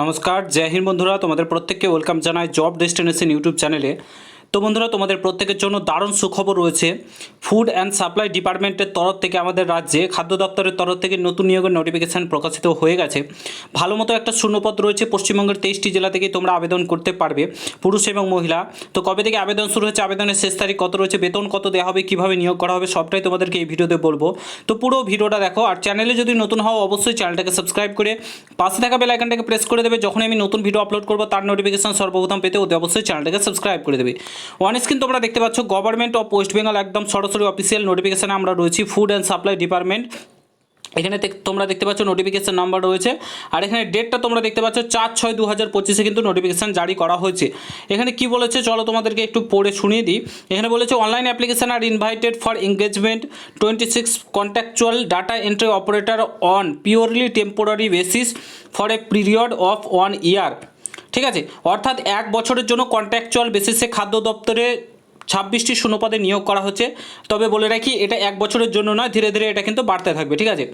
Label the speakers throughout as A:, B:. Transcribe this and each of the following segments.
A: নমস্কার জয় হিন্দ বন্ধুরা। তোমাদের প্রত্যেককে ওয়েলকাম জানাই জব ডেস্টিনেশন ইউটিউব চ্যানেলে। তো বন্ধুরা, তোমাদের প্রত্যেকের জন্য দারুণ সুখবর রয়েছে। ফুড অ্যান্ড সাপ্লাই ডিপার্টমেন্টের তরফ থেকে আমাদের রাজ্যে খাদ্য দপ্তরের তরফ থেকে নতুন নিয়োগের নোটিফিকেশান প্রকাশিত হয়ে গেছে। ভালো মতো একটা শূন্যপদ রয়েছে। পশ্চিমবঙ্গের তেইশটি জেলা থেকে তোমরা আবেদন করতে পারবে, পুরুষ এবং মহিলা। তো কবে থেকে আবেদন শুরু হচ্ছে আবেদনের শেষ তারিখ কত রয়েছে, বেতন কত দেওয়া হবে, কীভাবে নিয়োগ করা হবে, সবটাই তোমাদেরকে এই ভিডিওতে বলব। তো পুরো ভিডিওটা দেখো, আর চ্যানেলে যদি নতুন হও, অবশ্যই চ্যানেলটাকে সাবস্ক্রাইব করে পাশে থাকা বেল আইকনটাকে প্রেস করে দেবে। যখন আমি নতুন ভিডিও আপলোড করব, তার নোটিফিকেশন সর্বপ্রথম পেতে অতি অবশ্যই চ্যানেলটাকে সাবস্ক্রাইব করে দেবে। ওয়ান স্ক্রিন তোমরা দেখতে পাচ্ছ গভর্নমেন্ট অফ ওয়েস্ট বেঙ্গল একদম সরাসরি অফিসিয়াল নোটিফিকেশানে আমরা রয়েছি ফুড অ্যান্ড সাপ্লাই ডিপার্টমেন্ট এখানে তোমরা দেখতে পাচ্ছ নোটিফিকেশন নাম্বার রয়েছে, আর এখানে ডেটটা তোমরা দেখতে পাচ্ছ চার ছয় দু হাজার পঁচিশে কিন্তু নোটিফিকেশন জারি করা হয়েছে। এখানে কি বলেছে, চলো তোমাদেরকে একটু পড়ে শুনিয়ে দিই। এখানে বলেছে online application R invited for engagement twenty six contractual data entry operator on purely temporary basis for a period of one year ঠিক আছে? অর্থাৎ এক বছরের জন্য কন্ট্রাকচুয়াল বেসিসে খাদ্য দপ্তরে ছাব্বিশটি শূন্যপদে নিয়োগ করা হচ্ছে। তবে বলে রাখি, এটা এক বছরের জন্য নয়, ধীরে ধীরে এটা কিন্তু বাড়তে থাকবে, ঠিক আছে?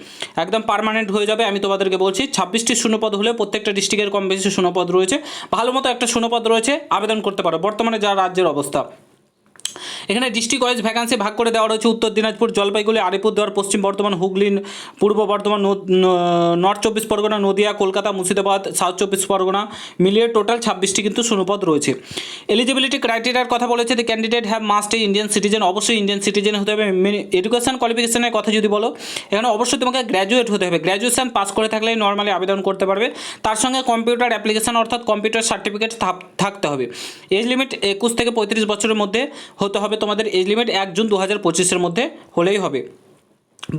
A: একদম পারমানেন্ট হয়ে যাবে, আমি তোমাদেরকে বলছি, ছাব্বিশটি শূন্যপদ হলে প্রত্যেকটা ডিস্ট্রিক্টের কম বেশি শূন্যপদ রয়েছে। ভালো মতো একটা শূন্যপদ রয়েছে, আবেদন করতে পারো। বর্তমানে যা রাজ্যের অবস্থা। এখানে ডিস্ট্রিক্ট ওয়াইজ ভ্যাকান্সি ভাগ করে দেওয়া রয়েছে উত্তর দিনাজপুর জলপাইগুড়ি, আলিপুরদুয়ার, পশ্চিম বর্ধমান হুগলি পূর্ব বর্ধমান নর্থ চব্বিশ পরগনা, নদিয়া, কলকাতা, মুর্শিদাবাদ সাউথ চব্বিশ পরগনা, মিলিয়ে টোটাল ছাব্বিশটি কিন্তু শূন্যপদ রয়েছে। এলিজিবিলিটি ক্রাইটেরিয়ার কথা বলেছে the candidate have must Indian citizen অবশ্যই ইন্ডিয়ান সিটিজেন হতে হবে। এডুকেশন কোয়ালিফিকেশনের কথা যদি বলো, এখানে অবশ্যই তোমাকে গ্র্যাজুয়েট হতে হবে। গ্র্যাজুয়েশন পাস করে থাকলেই নর্মালি আবেদন করতে পারবে। তার সঙ্গে কম্পিউটার অ্যাপ্লিকেশন অর্থাৎ কম্পিউটার সার্টিফিকেট থাকতে হবে। এজ লিমিট একুশ থেকে পঁয়ত্রিশ বছরের মধ্যে হতে হবে। তোমাদের এজ লিমিট এক জুন দু হাজার পঁচিশের মধ্যে হলেই হবে।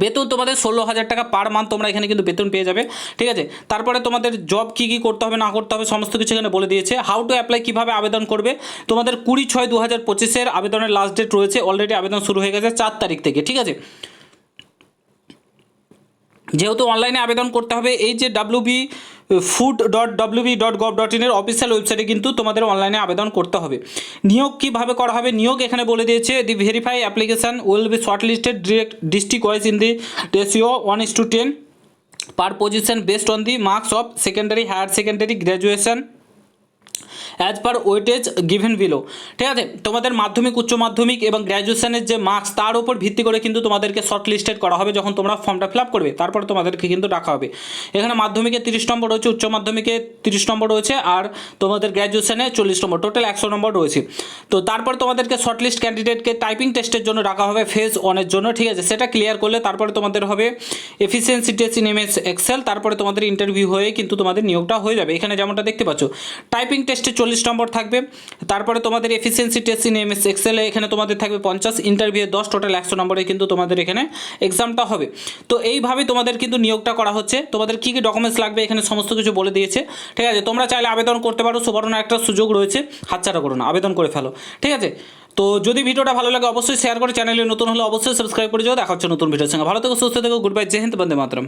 A: বেতন তোমাদের ষোলো হাজার টাকা পার মান্থ তোমরা এখানে কিন্তু বেতন পেয়ে যাবে, ঠিক আছে? তারপরে তোমাদের জব কী কী করতে হবে, না করতে হবে, সমস্ত কিছু এখানে বলে দিয়েছে। হাউ টু অ্যাপ্লাই কীভাবে আবেদন করবে? তোমাদের কুড়ি ছয় দু হাজার পঁচিশের আবেদনের লাস্ট ডেট রয়েছে অলরেডি আবেদন শুরু হয়ে গেছে চার তারিখ থেকে, ঠিক আছে? যেহেতু অনলাইনে আবেদন করতে হবে, এই যে W B food dot WB dot gov dot ইনের অফিসিয়াল ওয়েবসাইটে কিন্তু তোমাদের অনলাইনে আবেদন করতে হবে। নিয়োগ কীভাবে করা হবে? নিয়োগ এখানে বলে দিয়েছে the verify application will be short listed direct district wise in the ratio one is to ten per position based on the marks of secondary higher secondary graduation as per weightage given below ঠিক আছে? তোমাদের মাধ্যমিক, উচ্চ মাধ্যমিক এবং গ্র্যাজুয়েশনের যে marks তার উপর ভিত্তি করে কিন্তু তোমাদেরকে শর্ট লিস্টেড করা হবে যখন তোমরা ফর্মটা ফিল আপ করবে। তারপরে তোমাদেরকে কিন্তু ডাকা হবে। এখানে মাধ্যমিকে তিরিশ নম্বর রয়েছে, উচ্চ মাধ্যমিকে তিরিশ নম্বর রয়েছে আর তোমাদের গ্র্যাজুয়েশনে চল্লিশ নম্বর। টোটাল একশো নম্বর রয়েছে। তো তারপর তোমাদেরকে শর্ট লিস্ট ক্যান্ডিডেটকে টাইপিং টেস্টের জন্য ডাকা হবে ফেজ ওয়ানের জন্য। ঠিক আছে? সেটা ক্লিয়ার করলে তারপরে তোমাদের হবে efficiency test in MS Excel তারপরে তোমাদের ইন্টারভিউ হয়ে কিন্তু তোমাদের নিয়োগটা হয়ে যাবে। এখানে যেমনটা দেখতে পাচ্ছ টাইপিং টেস্টে চল্লিশ নম্বর থাকবে। তারপরে তোমাদের এফিসিয়েন্সি টেস্ট ইন এমএস এক্সেলে এখানে তোমাদের থাকবে পঞ্চাশ ইন্টারভিউ দশ টোটাল একশো নম্বরে কিন্তু তোমাদের এখানে এক্সামটা হবে। তো এইভাবে তোমাদের কিন্তু নিয়োগটা করা হচ্ছে। তোমাদের কী কী ডকুমেন্টস লাগবে এখানে সমস্ত কিছু বলে দিয়েছে। ঠিক আছে? তোমরা চাইলে আবেদন করতে পারো। সুবর্ণ একটা সুযোগ রয়েছে। হাতছাড়া করো না, আবেদন করে ফেলো। ঠিক আছে? তো যদি ভিডিওটা ভালো লাগে অবশ্যই শেয়ার করে। চ্যানেলে নতুন হলে অবশ্যই সাবস্ক্রাইব করে যাও। দেখা হচ্ছে নতুন ভিডিওর সঙ্গে। ভালো থেকো, সুস্থ থেকো গুড বাই জয় হিন্দ, বন্দে মাতরম।